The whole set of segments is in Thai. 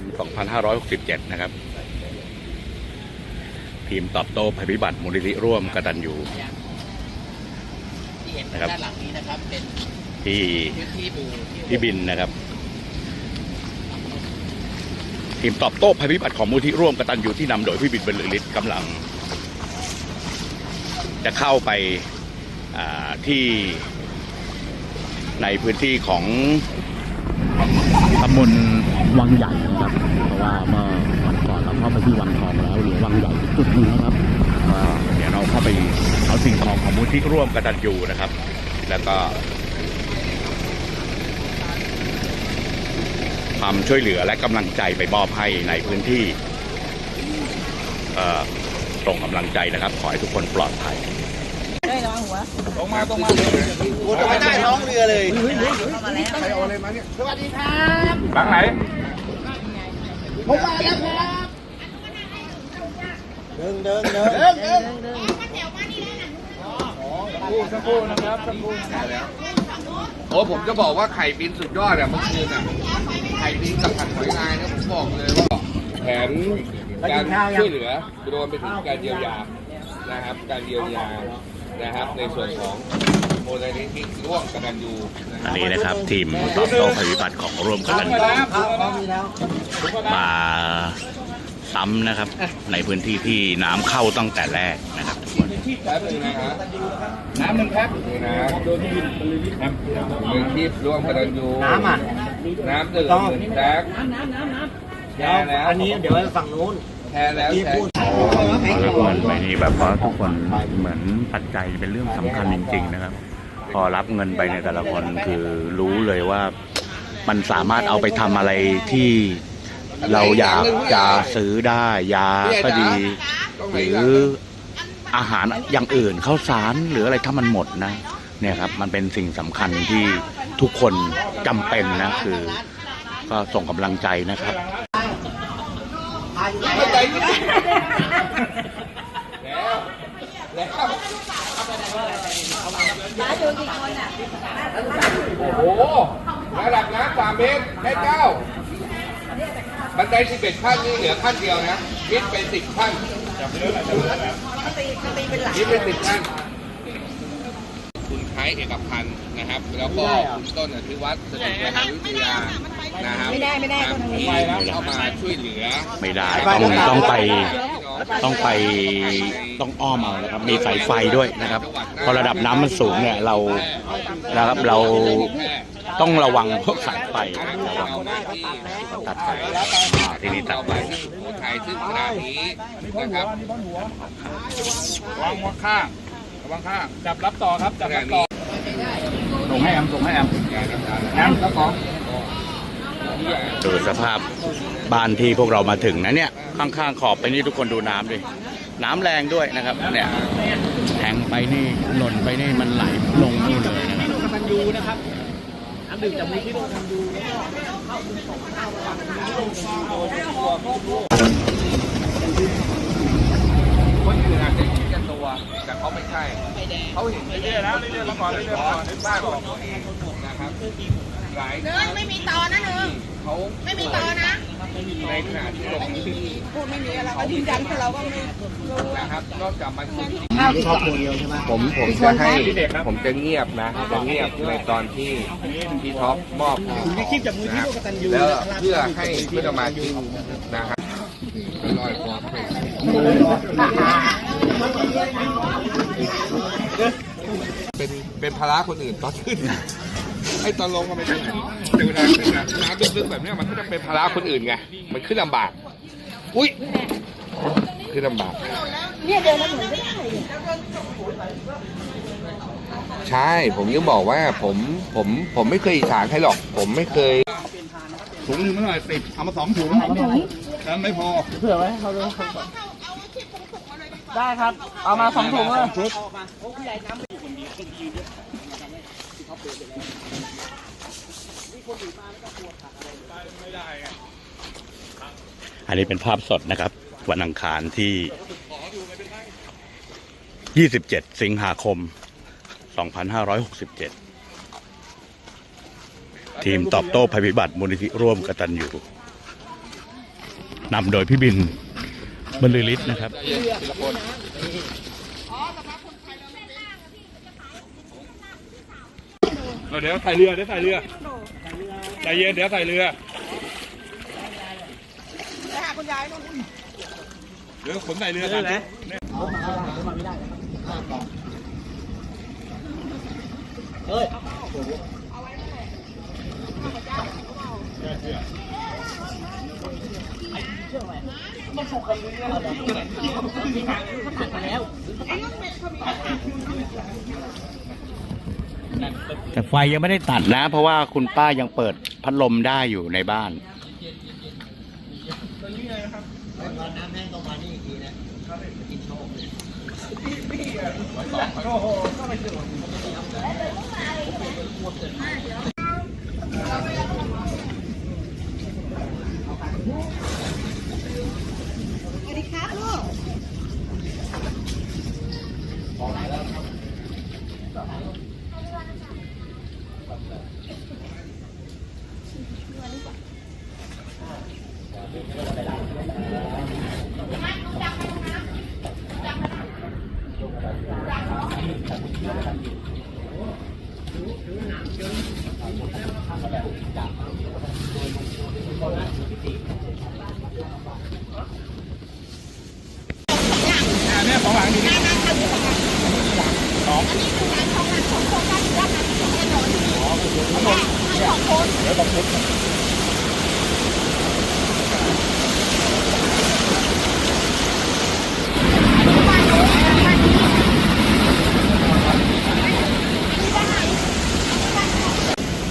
ม 2567 นะครับ ทีมตอบโต้ภัยพิบัติมูลนิธิร่วมกตัญญูที่เห็นนะครับด้านหลังนี้นะครับเป็นที่ที่ที่บินนะครับ ทีมตอบโต้ภัยพิบัติของมูลที่ร่วมกตัญญูที่นำโดยพี่บินบรรลือฤทธิ์กำลัง จะเข้าไปที่ในพื้นที่ของตำบล วังใหญ่นะครับเพราะว่าเมื่อวันก่อนเราเข้าไปที่วังทองแล้วเหลือวังใหญ่อีกจุดนึงนะครับเดี๋ยวเราเข้าไปเอาสิ่งของของมูลที่ร่วมกตัญญูนะครับ แล้วก็ความช่วยเหลือและกำลังใจไปมอบให้ในพื้นที่ส่งกำลังใจนะครับ ขอให้ทุกคนปลอดภัย ตรงมาตรงมาไม่ได้ท้องเรือเลยเข้ามาแล้วใครเอาอะไรมาเนี่ยสวัสดีครับหลังไหนผมมาแล้วครับเดินเดินเดินเดินเดินสักครู่นะครับสักครู่โอ้ผมจะบอกว่าไข่บินสุดยอดอะเมื่อคืนอะไข่บินกับผัดหอยลายเนี่ยผมบอกเลยว่าแผนการช่วยเหลือรวมไปถึงการเยียวยานะครับ การเยียวยา นะครับในส่วนของโมเดลนิธิร่วมกตันยูนะคอัรันบนี้นะครับทีมตอบโต้ภัยพิบัติของร่วมกันมาซ้ำนะครับ ในพื้นที่ที่น้ำเข้าตั้งแต่แรกนะครับทุกคนแป๊บนึงนะครับน้ำหนึ่งแพ็คนี่นะโดนที่บินครับเมืองทิพย์ร่วมกตันยูน้ำอะน้ำดื่มหนึ่งแพ็คแช่แล้วอันนี้เดี๋ยวฝั่งนู้น แช่แล้วแช่รับเงินไปนี่แบบว่าทุกคนเหมือนปัจจัยเป็นเรื่องสำคัญจริง ๆ นะครับ พอรับเงินไปในยแต่ละคนคือรู้เลยว่ามันสามารถเอาไปทำอะไรที่เราอยากจะซื้อได้ยาก็ดี หรืออาหารอย่างอื่นข้าวสารหรืออะไรถ้ามันหมดนะเนี่ยครับมันเป็นสิ่งสำคัญที่ทุกคนจำเป็นนะคือ ก็ส่งกำลังใจนะครับ แล้วแล้วโอ้โหระดับน้ำสามเมตรแค่เก้าบันไดสิบเอ็ดขั้นนี่เหลือขั้นเดียวนะคิดเป็นสิบขั้นคิดเป็นสิบขั้น ไทยเอกพันธ์นะครับ แล้วก็คุณต้นอธิวัฒน์สถิตมหาวิทยานะครับไม่ได้ไม่ได้ที่เข้ามาช่วยเหลือไม่ได้ต้องต้องไปต้องไปต้องอ้อมเอานะครับ มีสายไฟด้วยนะครับ พอระดับน้ำมันสูงเนี่ยเรานะครับเราต้องระวังพวกสายไฟระวังตัดสายอ่าที่นี่ตัดต่อไปไปที่สุโขทัยซึ่งขณะนี้นะครับวางวางข้าง ระวังข้างจับรับต่อครับจับขรัณะบต่อนี้ส่งให้แอมส่งให้แอมยาน้ำตาลแอมแล้วของดูสภาพบ้านที่พวกเรามาถึงนะเนี่ย ข้างๆขอบไปนี่ทุกคนดูน้ำดิน้ำแรงด้วยนะครับเนี่ยแทงไปนี่หล่นไปนี่มันไหลลงนู่นเลยนะครับกตันยูนะครับน้ำดื่มจากมือที่โดนทันยูคนอื่นอาจจะเห็นแก่ตัวแต่เขาไม่ ใช่เขาเห็นเรื่อยๆนะเรื่อยๆมาก่อนเรื่อยๆมาก่อนในบ้านของตัวเองนะครับหลายเนื้อไม่มีตอนะเนื้อเขาไม่มีตอนะในขณะที่ลงพูดไม่มีอะไรก็ยืนยันคือเราก็ไม่รู้นะครับนอกจากมันสุดครอบครัวเดียวใช่ไหมผมผมจะให้ผมจะเงียบนะจะเงียบในตอนที่พี่ท็อปมอบคลิปจากมือที่กตันยูแล้วเพื่อให้พี่สมาชิกนะครับลอยคอ เป็นเป็นภาระคนอื่นตอนขึ้นไอ้ตอนลงก็ไม่เป็นไรแต่เวลาขึ้นนะน้ำลึกๆแบบเนี้ยมันก็จะเป็นภาระคนอื่นไงมันขึ้นลำบาก อุ้ยขึ้นลำบากใช่ผมยังบอกว่าผมผมผมไม่เคยอิจฉาใครหรอก ผมไม่เคยถุงหนึ่งมาหน่อยสิบเอามาสองถุงนั้นไม่พอได้ ครับ เอามาสองถุงเลยอันนี้เป็นภาพสดนะครับ วันอังคารที่ 27 สิงหาคม 2567 ทีมตอบโต้ภัยพิบัติมูลนิธิร่วมกตันอยู่นำโดยพี่บิน บรรลือฤทธิ์นะครับเราเดี๋ยวใส่เรือเดี๋ยวใส่เรือใจเย็นเดี๋ยวใส่เรือไปหาคุณยายนู่นเรือขนใส่เรือกัน แต่ไฟยังไม่ได้ตัดนะ เพราะว่าคุณป้ายังเปิดพัดลมได้อยู่ในบ้าน สวัสดีครับลูก เนี่ยของหลังดี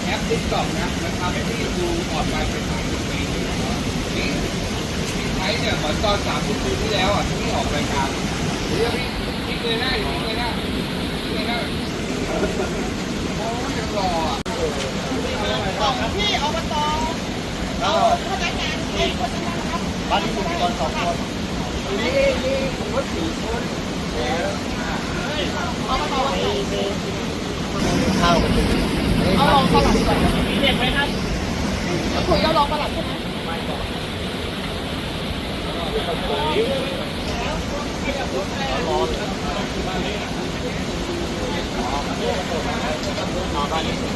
แอปติ๊กต็อกนะมันทำให้พี่ดูออนไลน์เป็นสามสิบปีนี่พี่ใช้เนี่ยเหมือนตอนสามสิบปีที่แล้วอะที่พี่ออกรายการเดี๋ยวพี่พี่เลยหน้าอยู่พี่เลยหน้าพี่เลยหน้าโอ้ยยังรออะ ของพี่อบตเอาพนักงานไอ้คนนั้นครับบ้านนี้มีคนสองคนนี่นี่ผมว่าสี่คนแล้วอามาต่อไปเข้าวเอาลองประหลัดก่อนเด็กไหมครับคุยเอาลองประหลัดใช่ไหมไม่ก่อนรอ